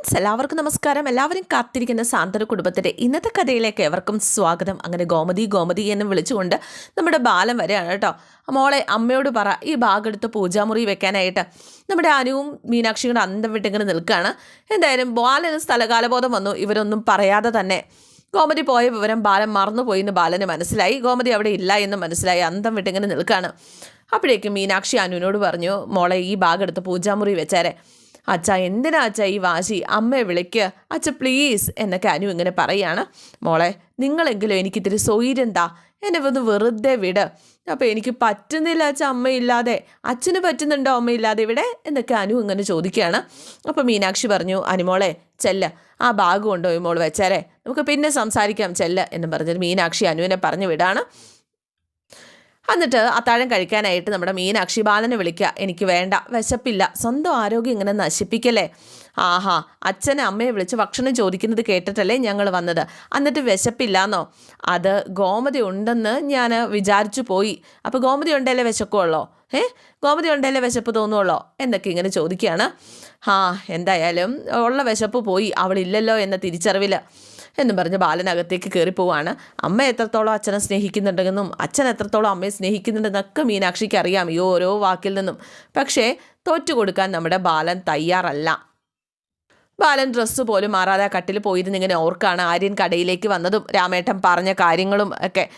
Friends എല്ലാവർക്കും നമസ്കാരം. എല്ലാവരും കാത്തിരിക്കുന്ന സാന്ത്വന കുടുംബത്തിന്റെ ഇന്നത്തെ കഥയിലേക്ക് എവർക്കും സ്വാഗതം. അങ്ങനെ ഗോമതി ഗോമതി എന്ന് വിളിച്ചുകൊണ്ട് നമ്മുടെ ബാലം വരെയാണ് കേട്ടോ. മോളെ അമ്മയോട് പറ ഈ ഭാഗെടുത്ത് പൂജാമുറി വെക്കാനായിട്ട്. നമ്മുടെ അനുവും മീനാക്ഷിയും കൂടെ അന്തം വിട്ടിങ്ങനെ നിൽക്കുകയാണ്. എന്തായാലും ബാലന് സ്ഥലകാലബോധം വന്നു. ഇവരൊന്നും പറയാതെ തന്നെ ഗോമതി പോയ വിവരം ബാലൻ മറന്നുപോയി എന്ന് ബാലന് മനസ്സിലായി. ഗോമതി അവിടെ ഇല്ല എന്ന് മനസ്സിലായി. അന്തം വിട്ടിങ്ങനെ നിൽക്കുകയാണ്. അപ്പോഴേക്കും മീനാക്ഷി അനുവിനോട് പറഞ്ഞു മോളെ ഈ ഭാഗെടുത്ത് പൂജാമുറി വെച്ചേരെ. അച്ഛ എന്തിനാ അച്ഛ ഈ വാശി? അമ്മയെ വിളിക്ക്. അച്ഛ പ്ലീസ് എന്നൊക്കെ അനു ഇങ്ങനെ പറയാണ്. മോളെ നിങ്ങളെങ്കിലും എനിക്കിത്തിരി സ്വൈര്യം എന്നെ ഒന്ന് വെറുതെ വിട്. അപ്പോൾ എനിക്ക് പറ്റുന്നില്ല അച്ഛ അമ്മയില്ലാതെ. അച്ഛന് പറ്റുന്നുണ്ടോ അമ്മയില്ലാതെ ഇവിടെ? എന്നൊക്കെ അനു ഇങ്ങനെ ചോദിക്കുകയാണ് അപ്പോൾ മീനാക്ഷി പറഞ്ഞു അനുമോളെ ചെല്ല. ആ ബാഗ് കൊണ്ടുപോയി മോൾ വെച്ചാലേ നമുക്ക് പിന്നെ സംസാരിക്കാം ചെല്ല എന്ന് പറഞ്ഞിട്ട് മീനാക്ഷി അനുവിനെ പറഞ്ഞു വിടാണ്. എന്നിട്ട് അത്താഴം കഴിക്കാനായിട്ട് നമ്മുടെ മീനാക്ഷി ബാലനെ വിളിക്കുക. എനിക്ക് വേണ്ട വിശപ്പില്ല. സ്വന്തം ആരോഗ്യം ഇങ്ങനെ നശിപ്പിക്കല്ലേ? ആഹാ അച്ഛനെ അമ്മയെ വിളിച്ച് ഭക്ഷണം ചോദിക്കുന്നത് കേട്ടിട്ടല്ലേ ഞങ്ങൾ വന്നത്. എന്നിട്ട് വിശപ്പില്ലാന്നോ? അത് ഗോമതി ഉണ്ടെന്ന് ഞാൻ വിചാരിച്ചു പോയി. അപ്പോൾ ഗോമതി ഉണ്ടല്ലേ വിശക്കുള്ളോ? ഏ? ഗോമതി ഉണ്ടല്ലേ വിശപ്പ് തോന്നുള്ളോ? എന്നൊക്കെ ഇങ്ങനെ ചോദിക്കുകയാണ്. ആ എന്തായാലും ഉള്ള വിശപ്പ് പോയി. അവളില്ലല്ലോ എന്ന തിരിച്ചറിവിൽ എന്നും പറഞ്ഞ് ബാലനകത്തേക്ക് കയറി പോവാണ്. അമ്മ എത്രത്തോളം അച്ഛനെ സ്നേഹിക്കുന്നുണ്ടെന്നും അച്ഛൻ എത്രത്തോളം അമ്മയെ സ്നേഹിക്കുന്നുണ്ടെന്നൊക്കെ മീനാക്ഷിക്ക് അറിയാം ഈ ഓരോ വാക്കിൽ നിന്നും. പക്ഷേ തോറ്റു കൊടുക്കാൻ നമ്മുടെ ബാലൻ തയ്യാറല്ല. ബാലൻ ഡ്രസ്സ് പോലും മാറാതെ കട്ടിൽ പോയിരുന്നിങ്ങനെ ഓർക്കാണ് ആര്യൻ കടയിലേക്ക് വന്നതും രാമേട്ടൻ പറഞ്ഞ കാര്യങ്ങളും ഒക്കെ.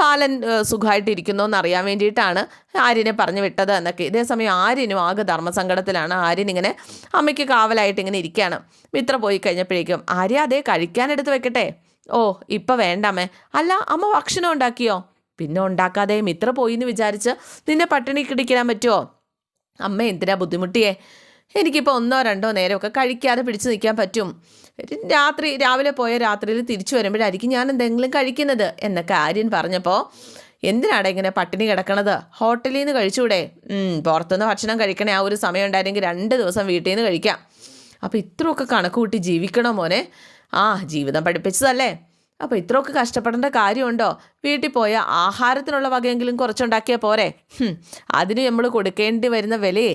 ബാലൻ സുഖമായിട്ടിരിക്കുന്നു എന്നറിയാൻ വേണ്ടിയിട്ടാണ് ആര്യനെ പറഞ്ഞു വിട്ടത് എന്നൊക്കെ. ഇതേസമയം ആര്യനും ആകെ ധർമ്മസങ്കടത്തിലാണ്. ആര്യൻ ഇങ്ങനെ അമ്മയ്ക്ക് കാവലായിട്ട് ഇങ്ങനെ ഇരിക്കുകയാണ് മിത്ര പോയി കഴിഞ്ഞപ്പോഴേക്കും ആര്യ അതേ കഴിക്കാനെടുത്ത് വെക്കട്ടെ. ഓ ഇപ്പം വേണ്ടമ്മേ അല്ല അമ്മ ഭക്ഷണം ഉണ്ടാക്കിയോ? പിന്നെ ഉണ്ടാക്കാതെ മിത്ര പോയി എന്ന് വിചാരിച്ച് നിന്നെ പട്ടിണി കിടിക്കാൻ പറ്റുമോ അമ്മ എന്തിനാ ബുദ്ധിമുട്ടിയേ? എനിക്കിപ്പോൾ ഒന്നോ രണ്ടോ നേരമൊക്കെ കഴിക്കാതെ പിടിച്ചു നിൽക്കാൻ പറ്റും. രാത്രി രാവിലെ പോയ രാത്രിയിൽ തിരിച്ചു വരുമ്പോഴായിരിക്കും ഞാൻ എന്തെങ്കിലും കഴിക്കുന്നത് എന്നൊക്കെ ആര്യൻ പറഞ്ഞപ്പോൾ എന്തിനാണ് ഇങ്ങനെ പട്ടിണി കിടക്കണത്? ഹോട്ടലിൽ നിന്ന് കഴിച്ചൂടെ പുറത്തുനിന്ന് ഭക്ഷണം കഴിക്കണേ ആ ഒരു സമയം ഉണ്ടായിരുന്നെങ്കിൽ രണ്ട് ദിവസം വീട്ടിൽ നിന്ന് കഴിക്കാം. അപ്പോൾ ഇത്രയൊക്കെ കണക്ക് കൂട്ടി ജീവിക്കണോ മോനെ? ആ ജീവിതം പഠിപ്പിച്ചതല്ലേ? അപ്പോൾ ഇത്രയൊക്കെ കഷ്ടപ്പെടേണ്ട കാര്യമുണ്ടോ? വീട്ടിൽ പോയ ആഹാരത്തിനുള്ള വകയെങ്കിലും കുറച്ചുണ്ടാക്കിയാൽ പോരെ. അതിന് നമ്മൾ കൊടുക്കേണ്ടി വരുന്ന വിലയെ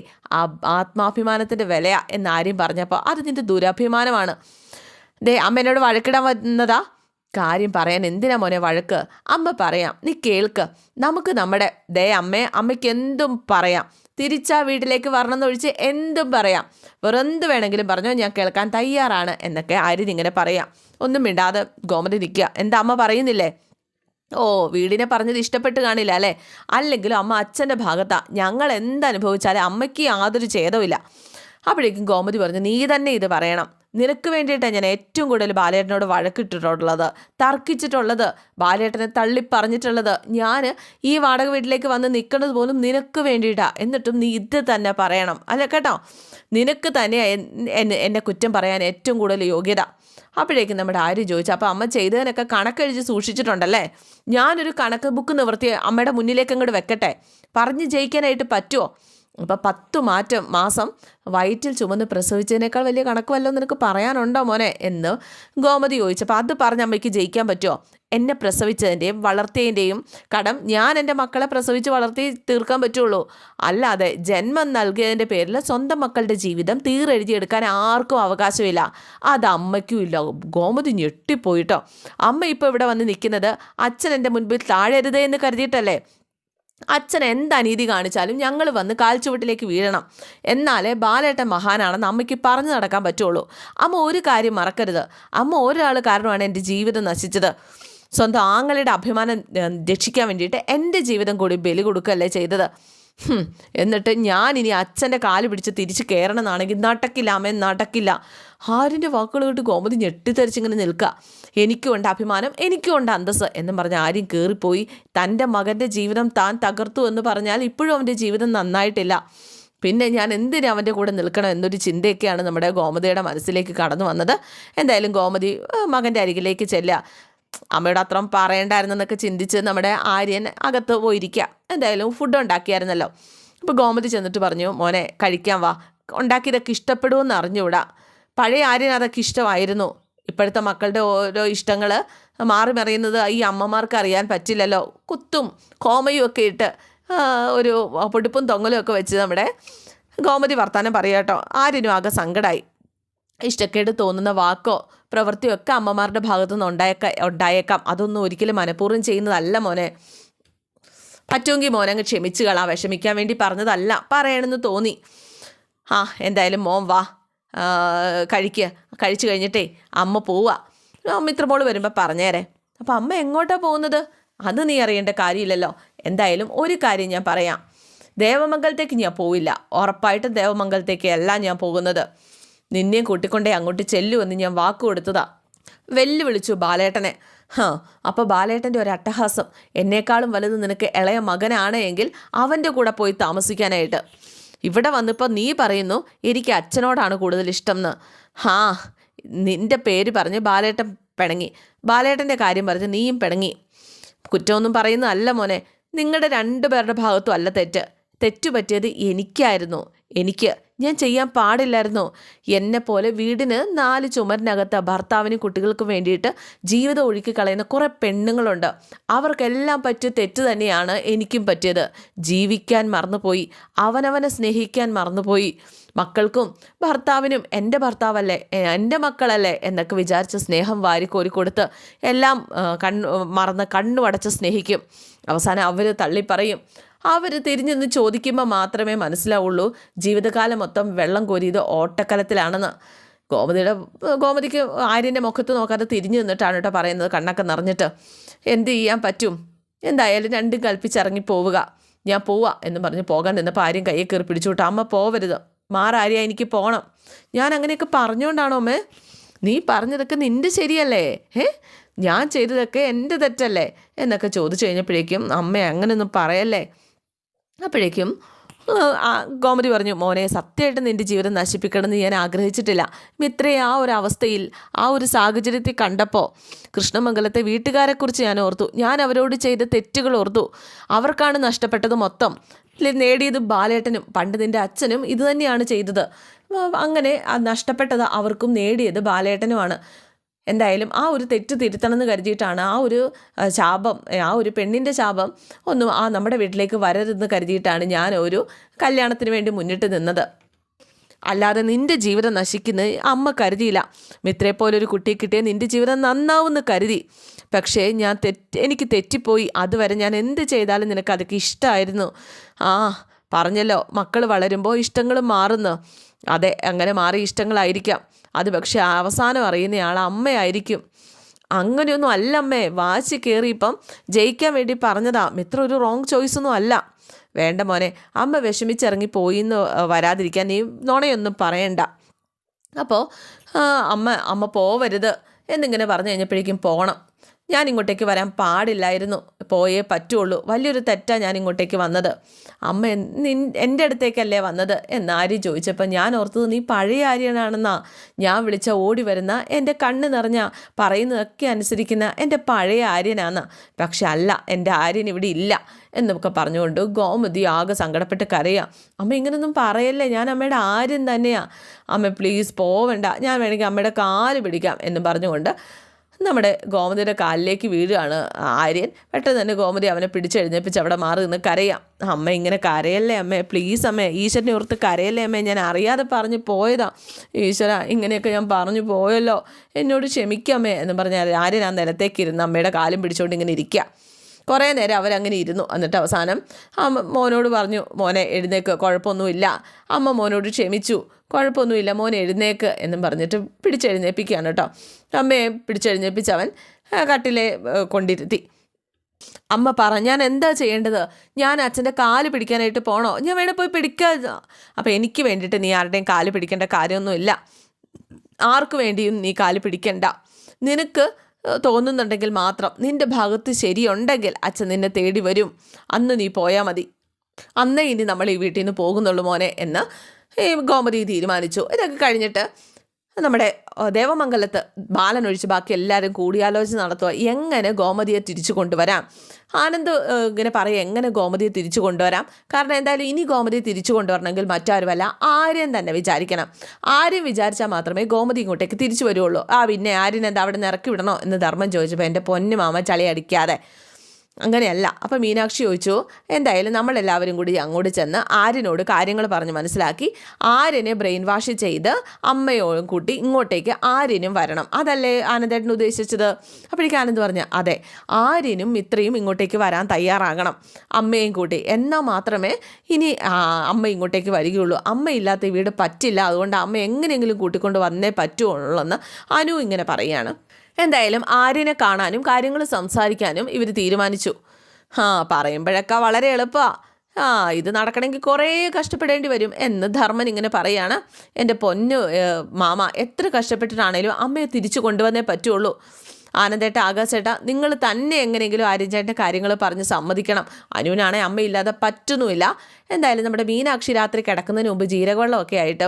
ആത്മാഭിമാനത്തിന്റെ വിലയാ എന്നാരും പറഞ്ഞപ്പോൾ അത് നിന്റെ ദുരഭിമാനമാണ്. ദേ അമ്മ എന്നോട് വഴക്കിടാൻ വന്നതാ. കാര്യം പറയാൻ എന്തിനാ മോനെ വഴക്ക്? അമ്മ പറയാം നീ കേൾക്ക്. നമുക്ക് നമ്മുടെ ദേ അമ്മേ അമ്മയ്ക്ക് എന്തും പറയാം. തിരിച്ചാ വീട്ടിലേക്ക് വരണമെന്നൊഴിച്ച് എന്തും പറയാം. വെറെന്ത് വേണമെങ്കിലും പറഞ്ഞോ ഞാൻ കേൾക്കാൻ തയ്യാറാണ് എന്നൊക്കെ ആര്യൻ ഇങ്ങനെ പറയാം. ഒന്നും മിണ്ടാതെ ഗോമതി നിൽക്കുക. എന്താ അമ്മ പറയുന്നില്ലേ? ഓ വീടിനെ പറഞ്ഞത് ഇഷ്ടപ്പെട്ട് കാണില്ല അല്ലേ? അല്ലെങ്കിലും അമ്മ അച്ഛന്റെ ഭാഗത്താ. ഞങ്ങൾ എന്തനുഭവിച്ചാലും അമ്മയ്ക്ക് യാതൊരു ഛേദമില്ല അപ്പോഴേക്കും ഗോമതി പറഞ്ഞു നീ തന്നെ ഇത് പറയണം. നിനക്ക് വേണ്ടിയിട്ടാണ് ഞാൻ ഏറ്റവും കൂടുതൽ ബാലേട്ടനോട് വഴക്കിട്ടിട്ടുള്ളത് തർക്കിച്ചിട്ടുള്ളത് ബാലേട്ടനെ തള്ളി പറഞ്ഞിട്ടുള്ളത് ഞാൻ ഈ വാടക വീട്ടിലേക്ക് വന്ന് നിൽക്കുന്നത് പോലും നിനക്ക് വേണ്ടിയിട്ടാണ് എന്നിട്ടും നീ ഇത് തന്നെ പറയണം. അല്ല കേട്ടോ? നിനക്ക് തന്നെ എന്നെ കുറ്റം പറയാൻ ഏറ്റവും കൂടുതൽ യോഗ്യത. അപ്പോഴേക്കും നമ്മുടെ ആര് ചോദിച്ചു അപ്പോൾ അമ്മ ചെയ്തതിനൊക്കെ കണക്കെഴുതി സൂക്ഷിച്ചിട്ടുണ്ടല്ലേ? ഞാനൊരു കണക്ക് ബുക്ക് നിവർത്തി അമ്മയുടെ മുന്നിലേക്ക് അങ്ങോട്ട് വെക്കട്ടെ? പറഞ്ഞ് ജയിക്കാനായിട്ട് പറ്റുമോ അപ്പോൾ പത്ത് മാറ്റം മാസം വയറ്റിൽ ചുമന്ന് പ്രസവിച്ചതിനേക്കാൾ വലിയ കണക്ക് വല്ലതും നിനക്ക് പറയാനുണ്ടോ മോനെ എന്ന് ഗോമതി ചോദിച്ചപ്പോൾ അത് പറഞ്ഞ അമ്മയ്ക്ക് ജയിക്കാൻ പറ്റുമോ എന്നെ പ്രസവിച്ചതിന്റെയും വളർത്തിയതിന്റെയും കടം ഞാൻ എന്റെ മക്കളെ പ്രസവിച്ച് വളർത്തി തീർക്കാൻ പറ്റുള്ളൂ. അല്ലാതെ ജന്മം നൽകിയതിന്റെ പേരിൽ സ്വന്തം മക്കളുടെ ജീവിതം തീരെഴുതിയെടുക്കാൻ ആർക്കും അവകാശമില്ല. അത് അമ്മയ്ക്കും ഇല്ല. ഗോമതി ഞെട്ടിപ്പോയിട്ടോ അമ്മ ഇപ്പോൾ ഇവിടെ വന്ന് നിൽക്കുന്നത് അച്ഛൻ എന്റെ മുൻപിൽ താഴരുതേ എന്ന് കരുതിയിട്ടല്ലേ? അച്ഛൻ എന്ത് അനീതി കാണിച്ചാലും ഞങ്ങൾ വന്ന് കാൽച്ചുവട്ടിലേക്ക് വീഴണം. എന്നാലേ ബാലേട്ടൻ മഹാനാണെന്ന് അമ്മയ്ക്ക് പറഞ്ഞു നടക്കാൻ പറ്റുള്ളൂ. അമ്മ ഒരു കാര്യം മറക്കരുത്. അമ്മ ഒരാൾ കാരണമാണ് എന്റെ ജീവിതം നശിച്ചത്. സ്വന്തം ആങ്ങളുടെ അഭിമാനം രക്ഷിക്കാൻ വേണ്ടിയിട്ട് എന്റെ ജീവിതം കൂടി ബലി കൊടുക്കുകയല്ലേ ചെയ്തത്. എന്നിട്ട് ഞാൻ ഇനി അച്ഛന്റെ കാൽ പിടിച്ച് തിരിച്ച് കയറണമെന്നാണെങ്കിൽ നടക്കില്ല അമ്മ നടക്കില്ല. ആര്യന്റെ വാക്കുകൾ കേട്ട് ഗോമതി ഞെട്ടിത്തെറിച്ചിങ്ങനെ നിൽക്കുക. എനിക്കും ഉണ്ട് അഭിമാനം എനിക്കും ഉണ്ട് അന്തസ് എന്നും പറഞ്ഞ് ആര്യം കയറിപ്പോയി തന്റെ മകന്റെ ജീവിതം താൻ തകർത്തു എന്ന് പറഞ്ഞാൽ ഇപ്പോഴും അവന്റെ ജീവിതം നന്നായിട്ടില്ല. പിന്നെ ഞാൻ എന്തിനു അവന്റെ കൂടെ നിൽക്കണം എന്നൊരു ചിന്തയൊക്കെയാണ് നമ്മുടെ ഗോമതിയുടെ മനസ്സിലേക്ക് കടന്നു വന്നത്. എന്തായാലും ഗോമതി മകന്റെ അരികിലേക്ക് ചെല്ലുക. അമ്മയോട് അത്രയും പറയണ്ടായിരുന്നെന്നൊക്കെ ചിന്തിച്ച് നമ്മുടെ ആര്യൻ അകത്ത് പോയിരിക്കുക എന്തായാലും ഫുഡ് ഉണ്ടാക്കിയായിരുന്നല്ലോ. അപ്പോൾ ഗോമതി ചെന്നിട്ട് പറഞ്ഞു മോനെ കഴിക്കാൻ വാ. ഉണ്ടാക്കിയതൊക്കെ ഇഷ്ടപ്പെടുമെന്ന് അറിഞ്ഞുകൂടാ. പഴയ ആര്യൻ അതൊക്കെ ഇഷ്ടമായിരുന്നു. ഇപ്പോഴത്തെ മക്കളുടെ ഓരോ ഇഷ്ടങ്ങൾ മാറി മറിയുന്നത് ഈ അമ്മമാർക്ക് അറിയാൻ പറ്റില്ലല്ലോ. കുത്തും കോമയും ഒക്കെ ഇട്ട് ഒരു പൊടിപ്പും തൊങ്ങലും ഒക്കെ വെച്ച് നമ്മുടെ ഗോമതി വർത്താനം പറയാട്ടോ ആര്യനും ആകെ സങ്കടമായി ഇഷ്ടക്കേട് തോന്നുന്ന വാക്കോ പ്രവൃത്തിയോ ഒക്കെ അമ്മമാരുടെ ഭാഗത്തു നിന്ന് ഉണ്ടായേക്ക ഉണ്ടായേക്കാം. അതൊന്നും ഒരിക്കലും മനഃപൂർവം ചെയ്യുന്നതല്ല മോനെ. പറ്റുമെങ്കിൽ അങ്ങ് ക്ഷമിച്ചു കളാം വിഷമിക്കാൻ വേണ്ടി പറഞ്ഞതല്ല. പറയണമെന്ന് തോന്നി. ആ എന്തായാലും മോൻ വാ. കഴിക്കുക കഴിച്ചു കഴിഞ്ഞിട്ടേ അമ്മ പോവുക. അമ്മ ഇത്ര മോൾ വരുമ്പോൾ പറഞ്ഞേരെ. അപ്പം അമ്മ എങ്ങോട്ടാണ് പോകുന്നത്? അത് നീ അറിയേണ്ട കാര്യമില്ലല്ലോ. എന്തായാലും ഒരു കാര്യം ഞാൻ പറയാം. ദേവമംഗലത്തേക്ക് ഞാൻ പോവില്ല. ഉറപ്പായിട്ടും ദേവമംഗലത്തേക്ക് അല്ല ഞാൻ പോകുന്നത്. നിന്നെയും കൂട്ടിക്കൊണ്ടേ അങ്ങോട്ട് ചെല്ലുമെന്ന് ഞാൻ വാക്ക് കൊടുത്തതാ. വെല്ലുവിളിച്ചു ബാലേട്ടനെ. ഹാ അപ്പോൾ ബാലേട്ടന്റെ ഒരു അട്ടഹാസം എന്നേക്കാളും വലുത് നിനക്ക് ഇളയ മകനാണ് എങ്കിൽ അവന്റെ കൂടെ പോയി താമസിക്കാനായിട്ട്. ഇവിടെ വന്നിപ്പോൾ നീ പറയുന്നു എനിക്ക് അച്ഛനോടാണ് കൂടുതൽ ഇഷ്ടം എന്ന് ഹാ നിന്റെ പേര് പറഞ്ഞ് ബാലേട്ടൻ പിണങ്ങി. ബാലേട്ടന്റെ കാര്യം പറഞ്ഞ് നീയും പിണങ്ങി. കുറ്റമൊന്നും പറയുന്നതല്ല മോനെ. നിങ്ങളുടെ രണ്ടു പേരുടെ ഭാഗത്തും അല്ല തെറ്റ്. തെറ്റുപറ്റിയത് എനിക്കായിരുന്നു. എനിക്ക് ഞാൻ ചെയ്യാൻ പാടില്ലായിരുന്നു. എന്നെ പോലെ വീടിന് നാല് ചുമരിനകത്ത് ഭർത്താവിനും കുട്ടികൾക്കും വേണ്ടിയിട്ട് ജീവിതം ഒഴുക്കി കളയുന്ന കുറേ പെണ്ണുങ്ങളുണ്ട്. അവർക്കെല്ലാം പറ്റിയ തെറ്റ് തന്നെയാണ് എനിക്കും പറ്റിയത്. ജീവിക്കാൻ മറന്നുപോയി. അവനവനെ സ്നേഹിക്കാൻ മറന്നുപോയി. മക്കൾക്കും ഭർത്താവിനും എന്റെ ഭർത്താവല്ലേ എന്റെ മക്കളല്ലേ എന്നൊക്കെ വിചാരിച്ച സ്നേഹം വാരിക്കോരി കൊടുത്ത് എല്ലാം കണ്ണു മറന്ന് കണ്ണു അടച്ച് സ്നേഹിക്കും. അവസാനം അവർ തള്ളിപ്പറയും അവർ തിരിഞ്ഞെന്ന് ചോദിക്കുമ്പോൾ മാത്രമേ മനസ്സിലാവുള്ളൂ. ജീവിതകാലം മൊത്തം വെള്ളം കോരിയത് ഓട്ടക്കലത്തിലാണെന്ന്. ഗോമതിയുടെ ഗോമതിക്ക് ആര്യന്റെ മുഖത്ത് നോക്കാതെ തിരിഞ്ഞു നിന്നിട്ടാണ് കേട്ടോ പറയുന്നത്. കണ്ണൊക്കെ നിറഞ്ഞിട്ട്. എന്ത് ചെയ്യാൻ പറ്റും? എന്തായാലും രണ്ടും കൽപ്പിച്ചിറങ്ങി പോവുക. ഞാൻ പോവാ എന്ന് പറഞ്ഞ് പോകാൻ നിന്നപ്പോൾ ആര്യം കയ്യെ കയറി പിടിച്ചു വിട്ടു. അമ്മ പോവരുത്. മാറാര്യ എനിക്ക് പോകണം ഞാൻ അങ്ങനെയൊക്കെ പറഞ്ഞുകൊണ്ടാണോ അമ്മേ? നീ പറഞ്ഞതൊക്കെ നിന്റെ ശരിയല്ലേ? ഏ ഞാൻ ചെയ്തതൊക്കെ എന്റെ തെറ്റല്ലേ? എന്നൊക്കെ ചോദിച്ചു കഴിഞ്ഞപ്പോഴേക്കും അമ്മ അങ്ങനെയൊന്നും പറയല്ലേ? അപ്പോഴേക്കും ഗോമതി പറഞ്ഞു മോനെ സത്യമായിട്ട് നിന്റെ ജീവിതം നശിപ്പിക്കണമെന്ന് ഞാൻ ആഗ്രഹിച്ചിട്ടില്ല. മിത്രയെ ആ ഒരു അവസ്ഥയിൽ ആ ഒരു സാഹചര്യത്തിൽ കണ്ടപ്പോൾ കൃഷ്ണമംഗലത്തെ വീട്ടുകാരെക്കുറിച്ച് ഞാൻ ഓർത്തു. ഞാൻ അവരോട് ചെയ്ത തെറ്റുകൾ ഓർത്തു. അവർക്കാണ് നഷ്ടപ്പെട്ടത് മൊത്തം. നേടിയത് ബാലേട്ടനും പണ്ട് നിന്റെ അച്ഛനും ഇതുതന്നെയാണ് ചെയ്തത്. അങ്ങനെ നഷ്ടപ്പെട്ടത് അവർക്കും നേടിയത് ബാലേട്ടനുമാണ്. എന്തായാലും ആ ഒരു തെറ്റ് തിരുത്തണമെന്ന് കരുതിയിട്ടാണ് ആ ഒരു ശാപം ആ ഒരു പെണ്ണിന്റെ ശാപം ഒന്നും ആ നമ്മുടെ വീട്ടിലേക്ക് വരരുതെന്ന് കരുതിയിട്ടാണ് ഞാൻ ഒരു കല്യാണത്തിന് വേണ്ടി മുന്നിട്ട് നിന്നത്. അല്ലാതെ നിന്റെ ജീവിതം നശിക്കുന്നത് അമ്മ കരുതിയില്ല. മിത്രയെ പോലെ ഒരു കുട്ടിയെ കിട്ടിയ നിന്റെ ജീവിതം നന്നാവുമെന്ന് കരുതി. പക്ഷേ ഞാൻ തെറ്റ് എനിക്ക് തെറ്റിപ്പോയി. അതുവരെ ഞാൻ എന്ത് ചെയ്താലും നിനക്ക് അതൊക്കെ ഇഷ്ടമായിരുന്നു ആ പറഞ്ഞല്ലോ മക്കൾ വളരുമ്പോൾ ഇഷ്ടങ്ങൾ മാറുന്നു. അതെ അങ്ങനെ മാറി ഇഷ്ടങ്ങളായിരിക്കാം. അത് പക്ഷേ അവസാനം അറിയുന്നയാൾ അമ്മയായിരിക്കും. അങ്ങനെയൊന്നും അല്ല അമ്മേ വാശി കയറി ഇപ്പം ജയിക്കാൻ വേണ്ടി പറഞ്ഞതാ. മിത്ര ഒരു റോങ് ചോയ്സ് ഒന്നും അല്ല. വേണ്ട മോനെ അമ്മ വിഷമിച്ചിറങ്ങി പോയി എന്ന് വരാതിരിക്കാൻ നീ നുണയൊന്നും പറയണ്ട. അപ്പോൾ അമ്മ അമ്മ പോവരുത് എന്നിങ്ങനെ പറഞ്ഞു കഴിഞ്ഞപ്പോഴേക്കും പോകണം ഞാൻ ഇങ്ങോട്ടേക്ക് വരാൻ പാടില്ലായിരുന്നു. പോയേ പറ്റുള്ളൂ. വലിയൊരു തെറ്റാണ് ഞാൻ ഇങ്ങോട്ടേക്ക് വന്നത്. അമ്മ എന്റെ അടുത്തേക്കല്ലേ വന്നത്? എന്ന് ആര്യ ചോദിച്ചപ്പോൾ ഞാൻ ഓർത്തത് നീ പഴയ ആര്യനാണെന്നാ. ഞാൻ വിളിച്ച ഓടി വരുന്ന എന്റെ കണ്ണ് നിറഞ്ഞ പറയുന്നതൊക്കെ അനുസരിക്കുന്ന എന്റെ പഴയ ആര്യനാന്ന്. പക്ഷെ അല്ല എന്റെ ആര്യൻ ഇവിടെ ഇല്ല എന്നൊക്കെ പറഞ്ഞുകൊണ്ട് ഗോമതി ആകെ സങ്കടപ്പെട്ട് കരയാം. അമ്മ ഇങ്ങനൊന്നും പറയല്ലേ? ഞാൻ അമ്മയുടെ ആര്യൻ തന്നെയാണ് അമ്മ പ്ലീസ് പോവണ്ട. ഞാൻ വേണമെങ്കിൽ അമ്മയുടെ കാൽ പിടിക്കാം എന്ന് പറഞ്ഞുകൊണ്ട് നമ്മുടെ ഗോമതിയുടെ കാലിലേക്ക് വീഴുകയാണ് ആര്യൻ. പെട്ടെന്ന് തന്നെ ഗോമതി അവനെ പിടിച്ചെഴുന്നേപ്പിച്ച് അവിടെ മാറി നിന്ന് കരയാം. അമ്മ ഇങ്ങനെ കരയല്ലേ അമ്മേ? പ്ലീസ് അമ്മേ ഈശ്വരനെ ഓർത്ത് കരയല്ലേ അമ്മേ? ഞാൻ അറിയാതെ പറഞ്ഞു പോയതാ. ഈശ്വര ഇങ്ങനെയൊക്കെ ഞാൻ പറഞ്ഞു പോയല്ലോ. എന്നോട് ക്ഷമിക്കാമേ എന്ന് പറഞ്ഞാൽ ആര്യൻ ആ നിലത്തേക്ക് ഇരുന്ന് അമ്മയുടെ കാലും പിടിച്ചുകൊണ്ട് ഇങ്ങനെ ഇരിക്കുക. കുറേ നേരം അവരങ്ങനെ ഇരുന്നു. എന്നിട്ട് അവസാനം അമ്മ മോനോട് പറഞ്ഞു മോനെ എഴുന്നേക്ക്. കുഴപ്പമൊന്നുമില്ല. അമ്മ മോനോട് ക്ഷമിച്ചു. കുഴപ്പമൊന്നുമില്ല മോൻ എഴുന്നേക്ക്. എന്നും പറഞ്ഞിട്ട് പിടിച്ചെഴുന്നേപ്പിക്കുകയാണ് കേട്ടോ. അമ്മയെ പിടിച്ചെഴുന്നേപ്പിച്ച് അവൻ കട്ടിലെ കൊണ്ടിരുത്തി. അമ്മ പറ ഞാൻ എന്താ ചെയ്യേണ്ടത്? ഞാൻ അച്ഛന്റെ കാൽ പിടിക്കാനായിട്ട് പോണോ? ഞാൻ വേണേൽ പോയി പിടിക്കാ. അപ്പോൾ എനിക്ക് വേണ്ടിയിട്ട് നീ ആരുടെയും കാൽ പിടിക്കേണ്ട കാര്യമൊന്നുമില്ല. ആർക്കു വേണ്ടിയും നീ കാൽ പിടിക്കണ്ട. നിനക്ക് തോന്നുന്നുണ്ടെങ്കിൽ മാത്രം നിന്റെ ഭാഗത്ത് ശരിയുണ്ടെങ്കിൽ അച്ഛൻ നിന്നെ തേടി വരും. അന്ന് നീ പോയാൽ മതി. അന്നേ ഇനി നമ്മൾ ഈ വീട്ടിൽ നിന്ന് പോകുന്നുള്ളൂ മോനെ എന്ന് ഗോമതി തീരുമാനിച്ചു. ഇതൊക്കെ കഴിഞ്ഞിട്ട് നമ്മുടെ ദേവമംഗലത്ത് ബാലൻ ഒഴിച്ച് ബാക്കി എല്ലാവരും കൂടിയാലോചന നടത്തുക. എങ്ങനെ ഗോമതിയെ തിരിച്ചു കൊണ്ടുവരാം? ആനന്ദ് ഇങ്ങനെ പറയും എങ്ങനെ ഗോമതിയെ തിരിച്ചു കൊണ്ടുവരാം? കാരണം എന്തായാലും ഇനി ഗോമതിയെ തിരിച്ചു കൊണ്ടുവരണമെങ്കിൽ മറ്റാരുമല്ല ആര്യം തന്നെ വിചാരിക്കണം. ആര്യം വിചാരിച്ചാൽ മാത്രമേ ഗോമതി ഇങ്ങോട്ടേക്ക് തിരിച്ചു വരുള്ളൂ. ആ പിന്നെ ആര്യൻ എന്താ അവിടെ നിന്ന് ഇറക്കി വിടണോ എന്ന് ധർമ്മം ചോദിച്ചപ്പോൾ എന്റെ പൊന്നു മാമ ചളി അടിക്കാതെ അങ്ങനെയല്ല. അപ്പം മീനാക്ഷി ചോദിച്ചു എന്തായാലും നമ്മളെല്ലാവരും കൂടി അങ്ങോട്ട് ചെന്ന് ആര്യനോട് കാര്യങ്ങൾ പറഞ്ഞ് മനസ്സിലാക്കി ആര്യനെ ബ്രെയിൻ വാഷ് ചെയ്ത് അമ്മയോടും കൂട്ടി ഇങ്ങോട്ടേക്ക് ആര്യനും വരണം. അതല്ലേ ആനന്ദേട്ടൻ ഉദ്ദേശിച്ചത്? അപ്പോഴേക്കും ആനന്ദ് പറഞ്ഞു അതെ ആര്യനും മിത്രയും ഇങ്ങോട്ടേക്ക് വരാൻ തയ്യാറാകണം. അമ്മയും കൂട്ടി. എന്നാൽ മാത്രമേ ഇനി അമ്മ ഇങ്ങോട്ടേക്ക് വരികയുള്ളൂ. അമ്മയില്ലാത്ത വീട് പറ്റില്ല. അതുകൊണ്ട് അമ്മ എങ്ങനെയെങ്കിലും കൂട്ടിക്കൊണ്ട് വന്നേ പറ്റുള്ളൂ എന്ന് അനു ഇങ്ങനെ പറയുകയാണ്. എന്തായാലും ആര്യനെ കാണാനും കാര്യങ്ങൾ സംസാരിക്കാനും ഇവർ തീരുമാനിച്ചു. ആ പറയുമ്പോഴൊക്കെ വളരെ എളുപ്പമാണ് ആ ഇത് നടക്കണമെങ്കിൽ കുറേ കഷ്ടപ്പെടേണ്ടി വരും എന്ന് ധർമ്മൻ ഇങ്ങനെ പറയാണ്. എന്റെ പൊന്നു മാമ എത്ര കഷ്ടപ്പെട്ടിട്ടാണേലും അമ്മയെ തിരിച്ചു കൊണ്ടുവന്നേ പറ്റുള്ളൂ. ആനന്ദേട്ട ആകാശേട്ട നിങ്ങൾ തന്നെ എങ്ങനെയെങ്കിലും ആര്യൻചേട്ടന്റെ കാര്യങ്ങൾ പറഞ്ഞ് സമ്മതിക്കണം. അനുവിനാണെ അമ്മയില്ലാതെ പറ്റുന്നുമില്ല. എന്തായാലും നമ്മുടെ മീനാക്ഷി രാത്രി കിടക്കുന്നതിന് മുമ്പ് ജീരകവെള്ളമൊക്കെ ആയിട്ട്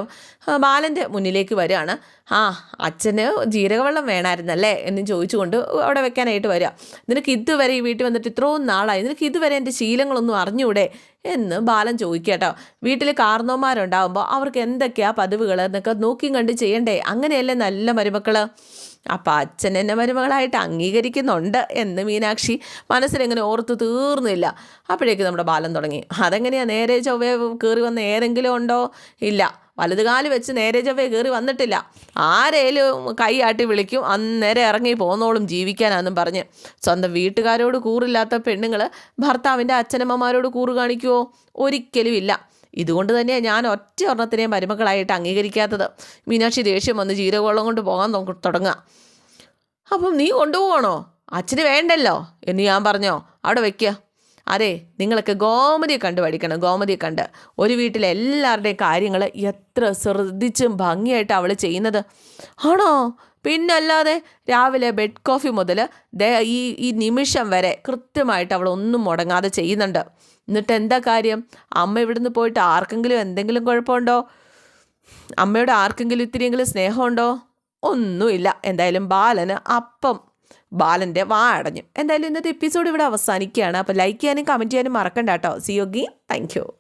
ബാലന്റെ മുന്നിലേക്ക് വരികയാണ്. ആ അച്ഛന് ജീരകവെള്ളം വേണമായിരുന്നല്ലേ എന്ന് ചോദിച്ചുകൊണ്ട് അവിടെ വെക്കാനായിട്ട് വരിക. നിനക്ക് ഇതുവരെ ഈ വീട്ടിൽ വന്നിട്ട് ഇത്രയും നാളായി നിനക്ക് ഇതുവരെ എന്റെ ശീലങ്ങളൊന്നും അറിഞ്ഞൂടെ എന്ന് ബാലൻ ചോദിക്കട്ടോ വീട്ടിൽ കാർന്നോമാരുണ്ടാവുമ്പോൾ അവർക്ക് എന്തൊക്കെയാ പതിവുകൾ എന്നൊക്കെ നോക്കിയും കണ്ട് ചെയ്യണ്ടേ? അങ്ങനെയല്ലേ നല്ല മരുമക്കൾ? അപ്പം അച്ഛൻ എന്നെ മരുമകളായിട്ട് അംഗീകരിക്കുന്നുണ്ട് എന്ന് മീനാക്ഷി മനസ്സിലെങ്ങനെ ഓർത്ത് തീർന്നില്ല. അപ്പോഴേക്ക് നമ്മുടെ ബാലം തുടങ്ങി. അതെങ്ങനെയാണ് നേരെ ചൊവ്വേ കയറി വന്ന ഏതെങ്കിലും ഉണ്ടോ? ഇല്ല. വലതുകാൽ വെച്ച് നേരെ ചൊവ്വേ കയറി വന്നിട്ടില്ല. ആരേലും കൈയാട്ടി വിളിക്കും. അന്നേരം ഇറങ്ങി പോന്നോളും ജീവിക്കാനാന്നും പറഞ്ഞ്. സ്വന്തം വീട്ടുകാരോട് കൂറില്ലാത്ത പെണ്ണുങ്ങൾ ഭർത്താവിന്റെ അച്ഛനമ്മമാരോട് കൂറ് കാണിക്കുമോ ഒരിക്കലും ഇല്ല. ഇതുകൊണ്ട് തന്നെയാണ് ഞാൻ ഒറ്റ ഒരെണ്ണത്തിനെയും മരുമകളായിട്ട് അംഗീകരിക്കാത്തത്. മീനാക്ഷി ദേഷ്യം വന്ന് ജീരകവെള്ളം കൊണ്ട് പോകാൻ തുടങ്ങുക. അപ്പം നീ കൊണ്ടുപോകണോ അച്ഛന് വേണ്ടല്ലോ? എന്ന് ഞാൻ പറഞ്ഞോ. അവിടെ വയ്ക്കുക അതെ നിങ്ങളൊക്കെ ഗോമതിയെ കണ്ട് പഠിക്കണം ഗോമതിയെ കണ്ട്. ഒരു വീട്ടിലെ എല്ലാവരുടെയും കാര്യങ്ങൾ എത്ര ശ്രദ്ധിച്ചും ഭംഗിയായിട്ട് അവൾ ചെയ്യുന്നത്. ആണോ? പിന്നല്ലാതെ രാവിലെ ബെഡ് കോഫി മുതൽ ദേ ഈ ഈ നിമിഷം വരെ കൃത്യമായിട്ട് അവൾ ഒന്നും മുടങ്ങാതെ ചെയ്യുന്നുണ്ട്. എന്നിട്ട് എന്താ കാര്യം? അമ്മ ഇവിടുന്ന് പോയിട്ട് ആർക്കെങ്കിലും എന്തെങ്കിലും കുഴപ്പമുണ്ടോ? അമ്മയോട് ആർക്കെങ്കിലും ഇത്തിരിയെങ്കിലും സ്നേഹമുണ്ടോ? ഒന്നുമില്ല. എന്തായാലും ബാലന് അപ്പം ബാലന്റെ വാ അടഞ്ഞു. എന്തായാലും ഇന്നത്തെ എപ്പിസോഡ് ഇവിടെ അവസാനിക്കുകയാണ്. അപ്പോൾ ലൈക്ക് ചെയ്യാനും കമന്റ് ചെയ്യാനും മറക്കണ്ട കേട്ടോ. സിയോഗി താങ്ക് യു